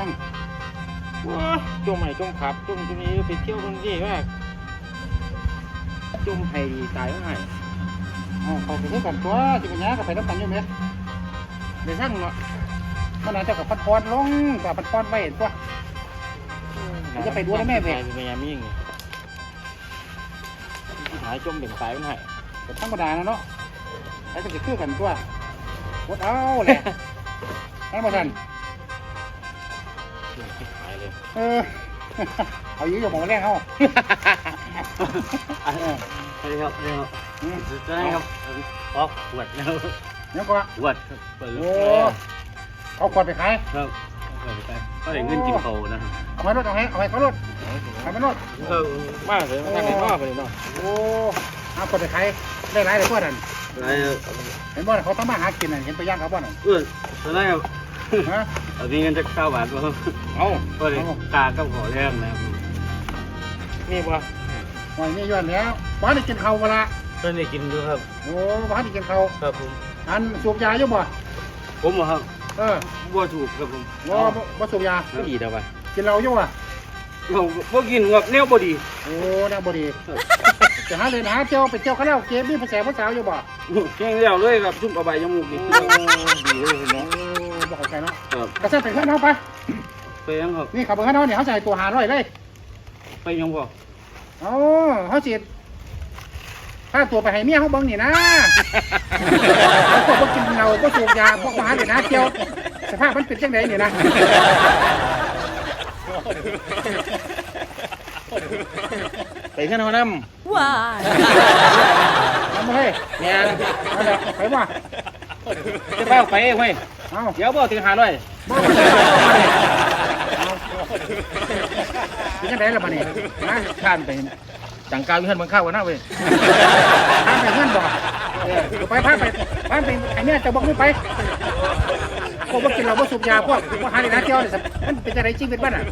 ยังว้าจมใหม่จมขับจมตรงนี้ไปเที่ยวตรงนี้มากจมไผ่ตายไม่อ๋อเขาไปเที่ยวกันตัวจิงหยาก็ไปน้ำกันอยู่ไหมในช่างเนาะมันอาจจะกับพัดพรลงกับพัดพรไว้ตัวจะไปดูนะแม่เพ่เป็นพยายามยิ่งไงหายจมเบ่งตายไม่ให้ก็ธรรมดานะเนาะไอ้ก็จะคือกันตัววดเอาแหละนั่นมาทัน หายเลยเออ เอาอยู่อยู่หมองแรกเขาอันนี้อันนี้ครับนี่ครับอืมจะได้ครับออกขวดนะครับเดี๋ยวก็ขวดครับเปิดโอ้เอาขวดไปขายครับเปิดไปก็ได้เงินกินเขานะครับเอาไปรถเอาให้เอาไปเขารถเอาไปรถครับมากเลยมันทางไหนนอกไปเลยเนาะโอ้เอาขวดไปขายได้หลายเลยพวกนั้นได้ครับเห็นบ่น่ะเขาทำมาหากินน่ะเห็นไปย่างเขาบ่น่ะเออจะได้ครับฮะ เอามีเงินจะเก้าบาทป่ะครับเอาก็เลยตาก็ขอแรงนะครับนี่ปะหอยนี่ย้อนแล้วบ้านได้กินข้าวเวลาตอนนี้กินอยู่ครับ โอ้บ้านได้กินข้าวครับผม อันสูบยาอยู่บ่ผมเหรอครับเออบ่ถูกครับผมบ่บ่บ่สูบยาก็ดีเด้อปะกินเหล้าอยู่อะผมบ่กินครับแนวบ่ดี โอ้แนวบ่ดีจะหาเลยนะหาเจ้าไปเจ้าคาราโอเกะมีภาษาภาษาวอยู่บ่แค่เดียวเลยครับชุ่มอบายจมูกนี่ดีเลยคุณโอ้เนาะบ่เข้าใจเนาะครับกระซับไปเฮือนเฮาไปไปยังครับนี่ขับไปเฮือนเฮาเนี่ยเขาใส่ตัว500เลยไปยังบ่เอ๋อเฮาสิถ้าตัวไปให้เมียเฮาเบิ่งนี่นะพวกบ่กินเหล้าบ่สูบยาพวกมาหาเลยนะเจ้าสภาพมันเป็นจังไดนี่นะ ไปขึ้นเขาน้ Why? ทำมาเลยำเนี่ยเอาละไปบ่จะเป้าไปเว้ย เอาเดี๋ยวบอกถึงหาร้อยบ่เป็นจังไดล่ะบัดนี้นะข้านไปจังกาวอยู่เฮือนเมืองข้าวกันนะเว้ยทางไปเงินบ่เออเดี๋ยวไปพาไปพาไปไอ้เนี่ยจะบอกมึงไปพวกบ่กินเหล้าบ่สูบยาพวกบ่หาเลยนะเจ้าเนี่ยมันเป็นจังไดชีวิตบ้านอะ